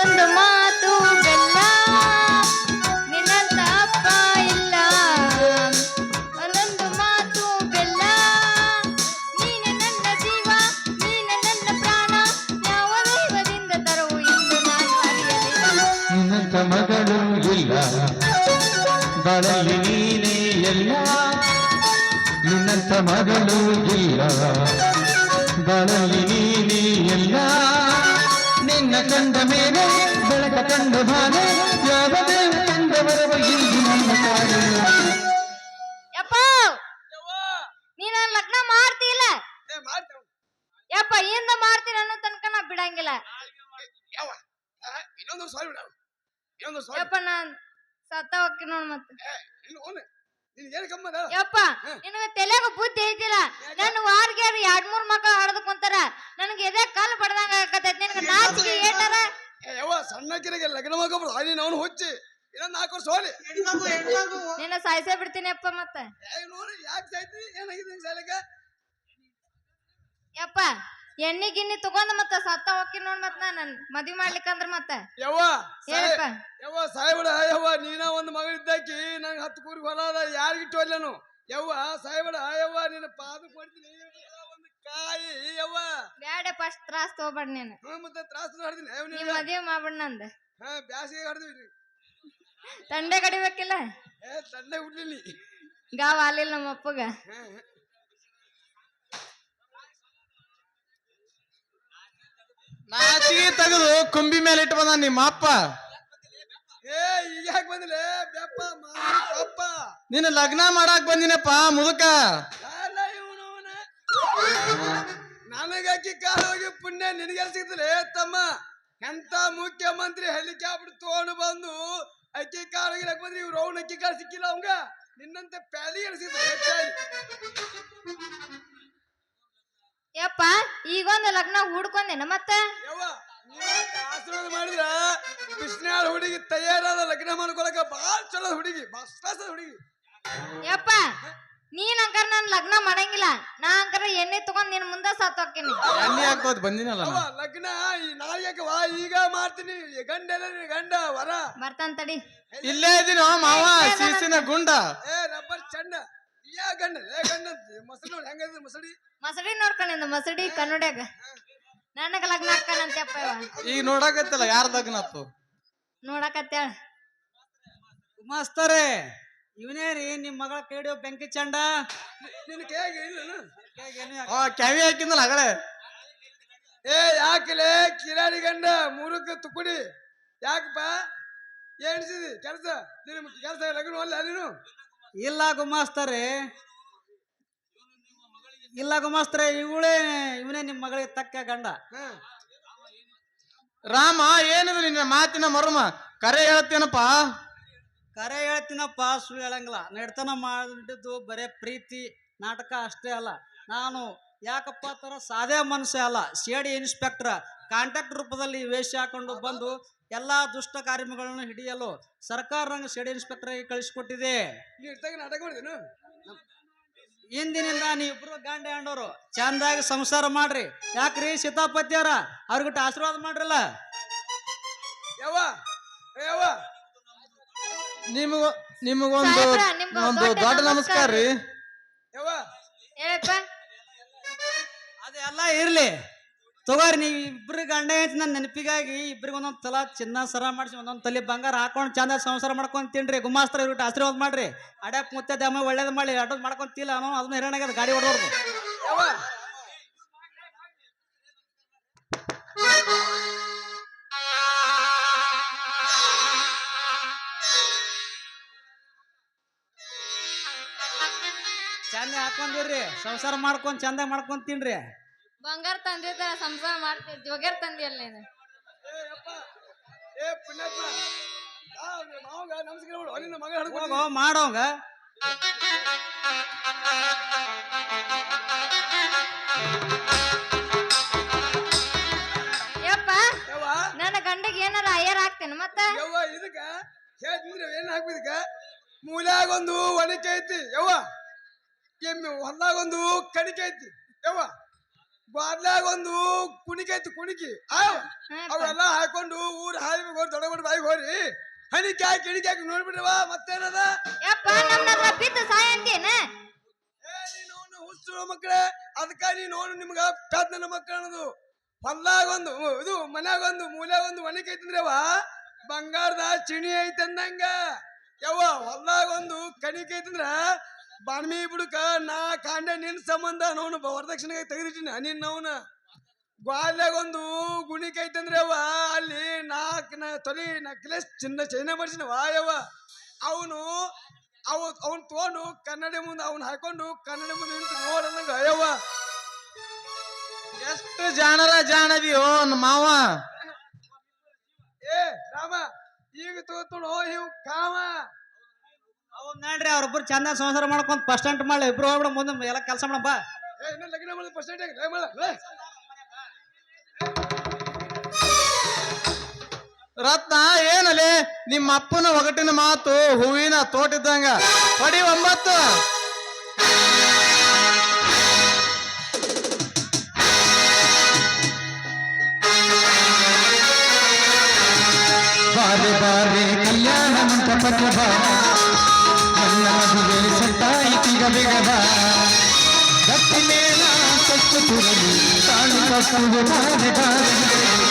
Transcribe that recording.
ಒಂದೊಂದು ಮಾತು ಬೆಲ್ಲ ನಿನ್ನಂತ ಅಪ್ಪ ಇಲ್ಲ. ಒಂದೊಂದು ಮಾತು ಬೆಲ್ಲ. ನೀನೆ ನನ್ನ ಜೀವ, ನೀನೆ ನನ್ನ ಪ್ರಾಣ. ಯಾವ ತರುವು ನಾನು ಇಲ್ಲ. ನೀನೇ ಎಲ್ಲ. ನಿನ್ನಂತ ಮಗಳು ಇಲ್ಲ. ಬಾಳಲ್ಲಿ ನೀನೇ ಎಲ್ಲ. ಕಂಡ ಮೇಲೆ ಬೆಳಕ ಕಂಡ ಬಾಲೆ ಯಾವ ದೇವ ಕಂಡವರವ ಇಂದು ನನ್ನ ಕಾಣೆಯ ಯಪ್ಪ! ನೀನ ಲಗ್ನ ಮಾಡ್ತಿಲ್ಲ? ಯಪ್ಪ ಇಂದ ಮಾಡ್ತೀನಿ ಅನ್ನೋ ತನಕ ನಾ ಬಿಡಂಗಿಲ್ಲ. ಇನ್ನೊಂದು ಸಾರಿ ಬಿಡ ಇನ್ನೊಂದು ಸಾರಿ ಯಪ್ಪ ನಾನು ಸತ್ತ ಹೋಗ್ತೀನಿ ನೋಡ್ ಮತ್ತೆ. ಯಪ್ಪ ನಿನಗ ತಲೆಗ ಬುದ್ಧಿ ಐತಿಲ್ಲ. ನನ್ನ ವಾರ್ಗೆ ಎರಡ್ ಮೂರ್ ಮಕ್ಕಳು ಹಡ್ದು ಕುಂತಾರ. ನನಗೆ ಎದೆ ಕಾಲು ಬಡದಂಗ ಆಗತೈತಿ ನಿನಗೆ ನಾಚಿಕೆ ಏಟಾರ ಯವ್ವ ಸಣ್ಣಕಿರಿಗೆ ಲಗ್ನ ಮಾಡ್ಕೊಬಿಡು ಅಲ್ಲಿ ಅವನು ಹುಚ್ಚಿ. ಇನ್ನೊಂದು ನಾಲ್ಕು ವರ್ಷ ಹೋಲಿ ನಿನ್ನ ಸಾಯಿಸೇ ಬಿಡ್ತೀನಿ ಅಪ್ಪ ಮತ್ತ. ಏ ನೋಡಿ ಯಾಕೆ ಸಾಯ್ತಿ? ಏನಾಗಿದೆ ನಿನ್ ಸಾಲಕ್ಕ ಯಪ್ಪ ಎಣ್ಣೆ ಗಿಣ್ಣಿ ತಗೊಂಡ್ ಮತ್ತ ಸತ್ತ ಹೋಗಿ ನೋಡ್ ಮತ್ತ ನನ್ ಮದ್ವಿ ಮಾಡ್ಲಿಕ್ಕಂದ್ರ ಮತ್ತ. ಯವ್ವ ಹೇಳಪ್ಪ. ಯವ್ವ ಸಾಯ್ಬಿಡ ಯವ್ವ ನೀನ ಒಂದು ಮಗಳಿದ್ದಾಕಿ ನಂಗೆ ಹತ್ತು ಕೂರಿ ಹೊಲ ಅದ. ಯಾರಿಗಿಟ್ಟು ಅಲ್ಲನು ಯವ್ವ ಸಾಯ್ಬಿಡ ಯವ್ವ ನಿನ್ನ ಪಾದ ಕೊಡ್ತೀನಿ. ಒಂದು ಕಾಯಿ ಯವ್ವ ಬ್ಯಾಡ ಫಸ್ಟ್ ತ್ರಾಸ್ ತಗೋಬೇಡ ನೀನು. ಹ್ಞೂ ಮತ್ತೆ ತ್ರಾಸ ಯವ್ವ ನೀ ನೀನು ಮದ್ವಿ ಮಾಡ್ಬಿಡ್ ನಂದ. ಹಾ ಬ್ಯಾಸಿಗೆ ಹೊಡೆದ್ವಿ ತಂಡೆ ಕಡಿಬೇಕಿಲ್ಲ? ಏ ತಂದೆ ಹುಡ್ಲಿಲ್ಲ. ಗಾವ್ ಆಲಿಲ್ಲ ನಮ್ಮ ಅಪ್ಪಗ. ನಾಚಿಗೆ ತೆಗೆದು ಕುಂಬಿ ಮೇಲೆ ಇಟ್ಟು ಬಂದ ನಿಮ್ಮ ಅಪ್ಪ. ಏ ಈಗ ಯಾಕೆ ಬಂದಿಲ್ಲ? ಬೆಪ್ಪ ಅಪ್ಪ ನಿನ್ನ ಲಗ್ನ ಮಾಡಾಕ್ ಬಂದಿನಪ್ಪ ಮುದುಕ. ನನಗಾಕಿ ಕಾಲ ಹೋಗಿ ಪುಣ್ಯ ನಿನಗೆ ಸಿಗ್ತದೆ. ತಮ್ಮ ಎಂತ ಮುಖ್ಯಮಂತ್ರಿ ಹೆಲಿಕಾಪ್ಟರ್ ತಗೊಂಡು ಬಂದು ಅಕ್ಕಿ ಕಾಳು ಹೋಗಿ ಬಂದ್ರೆ ಇವ್ರು ಅವ್ನ ಅಕ್ಕಿ ಕಾಳು ಸಿಕ್ಕಿಲ್ಲ ಅವಂಗ? ನಿನ್ನಂತೆ ಪ್ಯಾಲಿ ಯಪ್ಪ ಈಗೊಂದು ಲಗ್ನ ಹುಡ್ಕೊಂಡೇನ ಮತ್ತ? ಯವ್ವ ಆಶೀರ್ವಾದ ಮಾಡಿದ್ರ? ಕೃಷ್ಣಾಳ ಹುಡುಗಿ ತಯಾರಾದ ಲಗ್ನ ಮಾಡ್ಕೊಳಕ ಬಾಳ ಚಲೋ ಹುಡುಗಿ ಬಸ್ ಹುಡುಗಿ. ಯಪ್ಪ ನೀನ್ ಅಂಕರ್ ನನ್ ಲಗ್ನ ಮಾಡಂಗಿಲ್ಲ. ನಾ ಅಂಕರ ಎಣ್ಣೆ ತಗೊಂಡ್ ನಿನ್ ಮುಂದೆ ಸತ್ ಹೋಗ್ತೀನಿ ಎಣ್ಣೆ ಹಾಕೋದ್ ಬಂದಿನಲ್ಲ ನಾ. ಲಗ್ನ ಈ ನಾಳೆಗೆ ವಾ ಈಗ ಮಾಡ್ತೀನಿ. ಗಂಡ ಎಲ್ಲ ಗಂಡ ವರ. ಬರ್ತಾನ್ ತಡಿ. ಇಲ್ಲೇ ಇದೀನಿ ಮಾವ ಸೀಸಿನ ಗುಂಡ. ಏ ರಬ್ಬರ್ ಚಂಡ. ಯಾ ಗಂಡ ಏ ಗಂಡ ಮೊಸರು ನೋಡಿ ಹೆಂಗದ ಮೊಸಡಿ? ಮಸಡಿ ನೋಡ್ಕೊಂಡಿಂದ ಮಸಡಿ ಕನ್ನಡ್ಯಾಗ. ನನಗ ಲಗ್ನ ಹಾಕನಂತೆಪ್ಪ ಇವ. ಈಗ ನೋಡಾಕತ್ತಲ್ಲ ಯಾರ ಲಗ್ನ ಆತು ನೋಡಕತ್ತೇಳ. ಮಾಸ್ತರೇ ಇವನೇ ರೀ ನಿಮ್ಮ ಮಗಳ ಕೇಳಿ ಬೆಂಕಿ ಚಂಡ? ನಿನ್ ಕೇಳಿ ಇಲ್ಲ ಆ ಕ್ಯಾವಿ ಹಾಕಿದ್ನಲ್ಲ ಹಗಳೇ. ಏ ಯಾಕಿಲ್ಲ ಕಿರಾಡಿ ಗಂಡ ಮುರುಕ ತುಕುಡಿ. ಯಾಕಪ್ಪ? ಎಣಿಸಿದಿ ಕೆಲಸ? ನಿನ್ನ ಕೆಲಸ ಲಗ್ನ ಅಲ್ಲ ನೀನು? ಇಲ್ಲ ಗುಮಾಸ್ತಾರೆ. ಇಲ್ಲ ಗುಮಾಸ್ತಾರೆ ಇವಳೇ ಇವನೇ ನಿಮ್ಮ ಮಗಳಿಗೆ ತಕ್ಕ ಗಂಡ. ರಾಮ ಏನಿದು ನಿನ್ನ ಮಾತಿನ ಮರ್ಮ? ಕರೆ ಹೇಳ್ತೇನಪ್ಪ. ಕರೆ ಹೇಳ್ತೀನಪ್ಪ ಸುಳ್ಳು ಹೇಳಂಗಿಲ್ಲ. ನಡ್ತನ ಮಾಡಿದ್ದು ಬರೇ ಪ್ರೀತಿ ನಾಟಕ ಅಷ್ಟೇ ಅಲ್ಲ. ನಾನು ಯಾಕಪ್ಪ ತರ ಸಾದೇ ಮನುಷ್ಯ ಅಲ್ಲ. ಶೇಡಿ ಇನ್ಸ್ಪೆಕ್ಟರ್ ಕಾಂಟ್ಯಾಕ್ಟ್ ರೂಪದಲ್ಲಿ ವೇಷ ಹಾಕೊಂಡು ಬಂದು ಎಲ್ಲ ದುಷ್ಟ ಕಾರ್ಯಗಳನ್ನು ಹಿಡಿಯಲು ಸರ್ಕಾರ ನಂಗೆ ಶೇಡಿ ಇನ್ಸ್ಪೆಕ್ಟರ್ ಆಗಿ ಕಳಿಸ್ಕೊಟ್ಟಿದೆ. ನಾಟಕ ನೀ ಇಂದಿನಿಂದ ನೀವಿಬ್ರು ಗಂಡ ಹೆಂಡೋರು ಚಂದಾಗಿ ಸಂಸಾರ ಮಾಡ್ರಿ. ಯಾಕ್ರಿ ಸೀತಾಪತಿಯವರ ಅವ್ರಿಗಿಟ್ಟು ಆಶೀರ್ವಾದ ಮಾಡ್ರಲ್ಲ? ಯಾವ ಏ ಯವ್ವ. ನಿಮಗ ನಿಮಗೊಂದು ಸಾಹೇಬ್ರ, ನಿಮ್ಗೆ ಒಂದು ದೊಡ್ಡ ದೊಡ್ಡ ನಮಸ್ಕಾರ ರೀ. ಯವ್ವ. ಹೇಳಪ್ಪ ಅದೆಲ್ಲ ಇರ್ಲಿ. ತಗೋರಿ ನೀವು ಇಬ್ರು ಗಂಡ ಹೆಂಡತಿ ನನ್ನ ನೆನಪಿಗಾಗಿ ಇಬ್ರಿಗೆ ಒಂದೊಂದ್ ತಲ ಚಿನ್ನ ಸರ ಮಾಡಿಸಿ ಒಂದೊಂದ್ ತಲೆ ಬಂಗಾರ ಹಾಕೊಂಡು ಚಂದ ಸಂಸಾರ ಮಾಡ್ಕೊಂಡ್ ತಿನ್ರಿ. ಗುಮಾಸ್ತ್ರ ಇವ್ರಿಗೆ ಆಶೀರ್ವಾದ ಮಾಡ್ರಿ. ಅಡ್ಯಾಕ್ ಮುತ್ತೆ ದಮ್ಮ ಒಳ್ಳೇದು ಮಾಡಿ ಅಡ್ಡದ್ ಮಾಡ್ಕೊಂತಿಲ್ಲ ಅನ್ನೋ ಅದನ್ನ ಹಿರಣಾಗ್ಯದ ಗಾಡಿ ಹೊಡೆದವ್ರದು ಯವ್ವ ಚಂದ ಹಾಕೊಂಡಿರ್ರಿ. ಸಂಸಾರ ಮಾಡ್ಕೊಂಡ್ ಚಂದ ಮಾಡ್ಕೊಂಡ್ ತಿನ್ರಿ ಬಂಗಾರ ತಂದಿದ್ರ ಸಂಸಾರ ಮಾಡ್ತೀವಿ ಜೋಗ್ಯಾರ ತಂದಿಯಲ್ಲ ನೀನು. ಏ ಯಪ್ಪ. ಏ ಪುಣ್ಯಪ್ಪ ಆ, ನಿಮ್ಮ ಮಾವಂಗ ನಮಸ್ಕಾರ ಮಾಡು. ಮಗ ಹಿಡ್ಕೊಂಡು ಹೋಗೋ ಮಾಡೋಂಗ. ಯಪ್ಪ ಯವ್ವ. ನನ್ನ ಗಂಡಗೆ ಏನಾರ ಅಯ್ಯರ್ ಹಾಕ್ತೇನೆ ಮತ್ತ? ಯವ್ವ ಇದಕ್ಕ ಏನ್ ಹಾಕ್ಬಿದಕ್ಕ ಮೂಲ್ಯಾಗ ಒಂದು ಒಣಕೆ ಐತಿ. ಯವ್ವ. ಎಮ್ಮೆ ಹೊಲ್ದಾಗ ಒಂದು ಕಣಿಕೆ ಐತಿ. ಯವ್ವ ಬಾದ್ಲಾಗ ಒಂದು ಕುಣಿಕೆ ಐತಿ ಕುಣಿಕಿ. ಅವೆಲ್ಲ ಹಾಕೊಂಡು ಊರ್ ಹೋರಿ ದೊಡ್ಡ ದೊಡ್ಡ ಬಾಯಿಗೆ ಹೋರಿ. ಹಣಿಕೆ ಹಾಕಿ ಹಿಡಿಕೆ ಹಾಕಿ ನೋಡ್ಬಿಡ್ರವ ಮತ್ತೇನದ? ಹುಚ್ಚು ಮಕ್ಕಳೇ ಅದಕ್ಕ ನೀನು ನೋಡು ನಿಮ್ಗ ಪೆದ್ದನ ಮಕ್ಕಳದು ಅನ್ನೋದು. ಹೊಲ್ದಾಗ ಒಂದು ಇದು ಮನ್ಯಾಗ ಒಂದು ಒಣಕೆ ಐತಂದ್ರವ ಬಂಗಾರದ ಚಿಣಿ ಐತಂದಂಗ. ಯವ್ವ ಹೊಲ್ದಾಗ ಒಂದು ಕಣಿಕೆ ಐತಂದ್ರ ಬಾಣ್ಮಿ ಬುಡಕ ನಾ ಕಾಂಡೆ ನಿನ್ ಸಂಬಂಧ ನೋನು ವರದಕ್ಷಿಣೆಗೆ ತೆಗೆದಿಟ್ಟಿನ, ನಿನ್ನ ಅವನ. ಗ್ವಾಲ್ಯಾಗ ಒಂದು ಅಲ್ಲಿ ನಾಲ್ಕು ನ ತೊಲಿ ನಕ್ಲೆಸ್ ಚಿನ್ನ ಚೈನ ಮಾಡಿಸಿನ ವಾಯವ ಅವನು, ಅವ, ಅವನ್ ತಗೊಂಡು ಕನ್ನಡಿ ಮುಂದೆ ಅವನ್ ಹಾಕೊಂಡು ಕನ್ನಡಿ ಮುಂದೆ ನಿಂತು ನೋಡಂಗ ಅಯ್ಯವ ಎಷ್ಟು ಜಾಣರ ಜಾಣದಿಯೋ ನಮ್ಮ ಮಾವ. ಏ, ರಾಮ, ಈಗ ತಗೋತೋಣ ಇವ್ ಕಾಮ. ಅವ್ರು ನೋಡ್ರಿ ಅವ್ರೊಬ್ರು ಚಂದ ಸಂಸಾರ ಮಾಡ್ಕೊಂಡ್ ಫಸ್ಟ್ ಅಂಟ್ ಮಾಡ್ಲಿ ಇಬ್ರು ಹೋಗ್ಬಿಡ ಮುಂದೆ ಎಲ್ಲ ಕೆಲಸ ಮಾಡಪ್ಪ ಬಾ. ಏ ಇನ್ನ ಲಗ್ನ ಮಾಡೋದು ಪರ್ಸೆಂಟ್ ರತ್ನ ಏನಲ್ಲಿ ನಿಮ್ಮ ಅಪ್ಪನ ಒಗಟಿನ ಮಾತು ಹೂವಿನ ತೋಟಿದ್ದಂಗ ಹೊಡಿ ಒಂಬತ್ತು. ಬಾರೆ ಬಾರೆ ಕಲ್ಯಾಣ ಮಂಟಪಕ್ಕೆ ಬಾ ತುರಲಿ ತಾಳಿ ಕಟ್ಟುವೆ ಬಾರೆ ಬಾರೆ